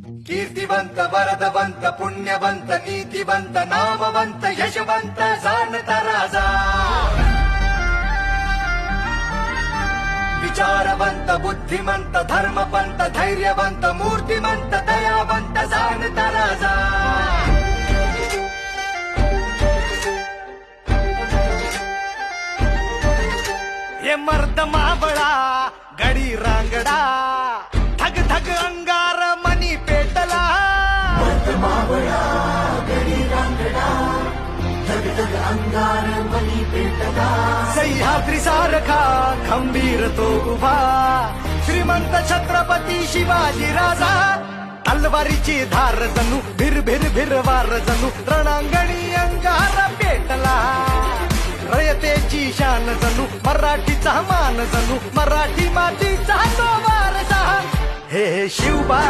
కీర్తివంత వరదవంత పుణ్యవంత నీతివంత నామవంత యశవంత సానత రాజా. విచారవంత బుద్ధిమంత ధర్మవంత ధైర్యవంత మూర్తిమంత దయావంత సానత రాజా. ఏ మర్దమాబళా గడి सह्याद्री सारखा खंबीर तो उभा. श्रीमंत छत्रपती शिवाजी राजा तलवारीची धार जणू भिर भिर भिर वार जणू रणांगणी अंगार पेटला. रयतेची शान जणू मराठीचा मान जणू मराठी मातीचा तो वारसा. हे शिवबा